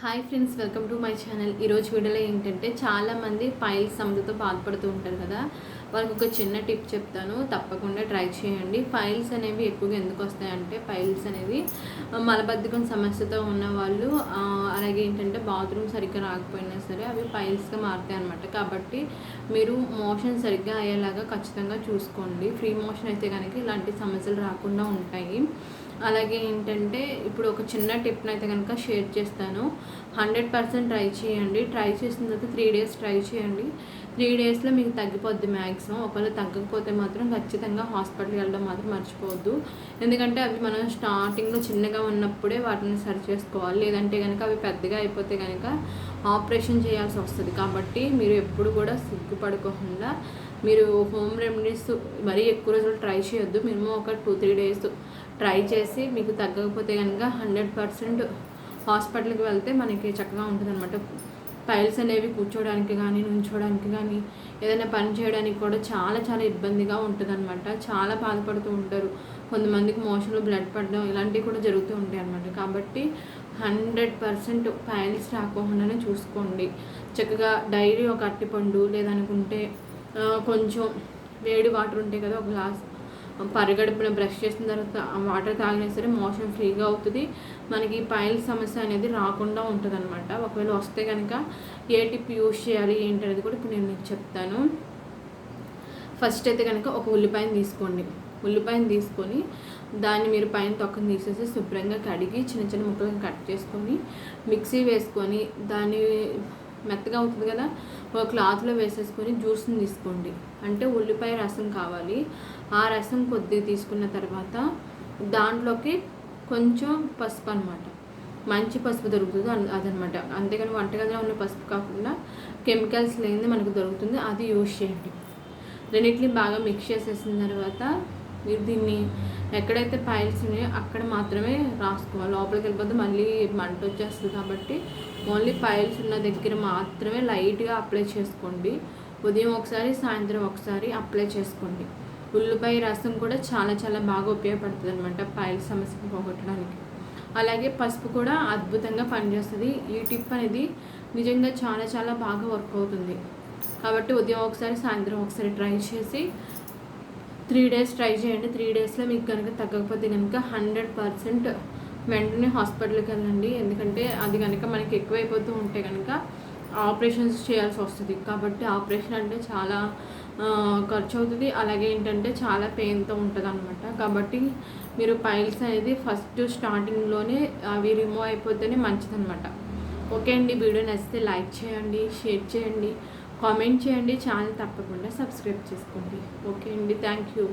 Hi friends welcome to my channel ఈరోజు వీడియోలో ఏంటంటే చాలామంది పైల్స్ సమస్యతో బాధపడుతూ ఉంటారు కదా. వాళ్ళకి ఒక చిన్న టిప్ చెప్తాను. తప్పకుండా ట్రై చేయండి. ఫైల్స్ అనేవి ఎక్కువగా ఎందుకు వస్తాయంటే ఫైల్స్ అనేవి మలబద్ధకం సమస్యతో ఉన్న వాళ్ళు అలాగే ఏంటంటే బాత్రూమ్ సరిగ్గా రాకపోయినా సరే అవి ఫైల్స్గా మారుతాయి అనమాట కాబట్టి మీరు మోషన్ సరిగ్గా అయ్యేలాగా ఖచ్చితంగా చూసుకోండి. ఫ్రీ మోషన్ అయితే కనుక ఇలాంటి సమస్యలు రాకుండా ఉంటాయి. అలాగే ఏంటంటే ఇప్పుడు ఒక చిన్న టిప్ని అయితే కనుక షేర్ చేస్తాను. హండ్రెడ్ పర్సెంట్ ట్రై చేయండి. ట్రై చేసిన తర్వాత త్రీ డేస్ ట్రై చేయండి. త్రీ డేస్లో మీకు తగ్గిపోద్ది మ్యాక్సిమం ఒకవేళ తగ్గకపోతే మాత్రం ఖచ్చితంగా హాస్పిటల్కి వెళ్ళడం మాత్రం మర్చిపోవద్దు. ఎందుకంటే అవి మనం స్టార్టింగ్లో చిన్నగా ఉన్నప్పుడే వాటిని సరి చేసుకోవాలి. లేదంటే కనుక అవి పెద్దగా అయిపోతే కనుక ఆపరేషన్ చేయాల్సి వస్తుంది. కాబట్టి మీరు ఎప్పుడు కూడా సిగ్గుపడుకోకుండా మీరు హోమ్ రెమెడీస్ మరీ ఎక్కువ రోజులు ట్రై చేయొద్దు. మినిమం ఒక టూ త్రీ డేస్ ట్రై చేసి మీకు తగ్గకపోతే కనుక హండ్రెడ్ పర్సెంట్ హాస్పిటల్కి వెళ్తే మనకి చక్కగా ఉంటుంది అనమాట పైల్స్ అనేవి కూర్చోడానికి కానీ నుంచోడానికి కానీ ఏదైనా పని చేయడానికి కూడా చాలా చాలా ఇబ్బందిగా ఉంటుంది అనమాట చాలా బాధపడుతూ ఉంటారు. కొంతమందికి మోషన్లో బ్లడ్ పడడం ఇలాంటివి కూడా జరుగుతూ ఉంటాయి అనమాట కాబట్టి హండ్రెడ్ పర్సెంట్ పైల్స్ రాకోకుండానే చూసుకోండి. చక్కగా డైరీ ఒక అట్టిపండు లేదనుకుంటే కొంచెం వేడి వాటర్ ఉంటాయి కదా ఒక గ్లాస్ పరిగడుపున బ్రష్ చేసిన తర్వాత వాటర్ తాగినా సరే మోషన్ ఫ్రీగా అవుతుంది. మనకి పైల్ సమస్య అనేది రాకుండా ఉంటుంది అనమాట ఒకవేళ వస్తే కనుక ఏ టిప్ యూజ్ చేయాలి ఏంటి అనేది కూడా ఇప్పుడు నేను మీకు చెప్తాను. ఫస్ట్ అయితే కనుక ఒక ఉల్లిపాయను తీసుకోండి. ఉల్లిపాయను తీసుకొని దాన్ని మీరు పైన తొక్కను తీసేసి శుభ్రంగా కడిగి చిన్న చిన్న ముక్కలను కట్ చేసుకొని మిక్సీ వేసుకొని దాన్ని మెత్తగా అవుతుంది కదా ఒక క్లాత్లో వేసేసుకొని జ్యూస్ని తీసుకోండి. అంటే ఉల్లిపాయ రసం కావాలి. ఆ రసం కొద్దిగా తీసుకున్న తర్వాత దాంట్లోకి కొంచెం పసుపు అనమాట మంచి పసుపు దొరుకుతుంది అదనమాట అంతేగాని వంటగదిలో ఉన్న పసుపు కాకుండా కెమికల్స్ లేనిది మనకు దొరుకుతుంది అది యూజ్ చేయండి. రెండింటిని బాగా మిక్స్ చేసేసిన తర్వాత మీరు దీన్ని ఎక్కడైతే పైల్స్ ఉన్నాయో అక్కడ మాత్రమే రాసుకోవాలి. లోపలికి వెళ్ళిపోతే మళ్ళీ మంట వచ్చేస్తుంది కాబట్టి ఓన్లీ పైల్స్ ఉన్న దగ్గర మాత్రమే లైట్గా అప్లై చేసుకోండి. ఉదయం ఒకసారి సాయంత్రం ఒకసారి అప్లై చేసుకోండి. ఉల్లిపాయ రసం కూడా చాలా చాలా బాగా ఉపయోగపడుతుంది అనమాట పైల్ సమస్యను పోగొట్టడానికి. అలాగే పసుపు కూడా అద్భుతంగా పనిచేస్తుంది. ఈ టిప్ అనేది నిజంగా చాలా చాలా బాగా వర్క్ అవుతుంది. కాబట్టి ఉదయం ఒకసారి సాయంత్రం ఒకసారి ట్రై చేసి త్రీ డేస్ ట్రై చేయండి. త్రీ డేస్లో మీకు కనుక తగ్గకపోతే కనుక హండ్రెడ్ పర్సెంట్ వెంటనే హాస్పిటల్కి వెళ్ళండి. ఎందుకంటే అది కనుక మనకి ఎక్కువైపోతూ ఉంటే కనుక ఆపరేషన్స్ చేయాల్సి వస్తుంది. కాబట్టి ఆపరేషన్ అంటే చాలా ఖర్చు అవుతుంది అలాగే ఏంటంటే చాలా పెయిన్తో ఉంటుంది అనమాట కాబట్టి మీరు పైల్స్ అనేది ఫస్ట్ స్టార్టింగ్లోనే అవి రిమూవ్ అయిపోతేనే మంచిదనమాట ఓకే అండి. వీడియో నచ్చితే లైక్ చేయండి షేర్ చేయండి. కామెంట్ చేయండి ఛానల్ తప్పకుండా సబ్స్క్రైబ్ చేసుకోండి. ఓకే అండి థ్యాంక్ యూ.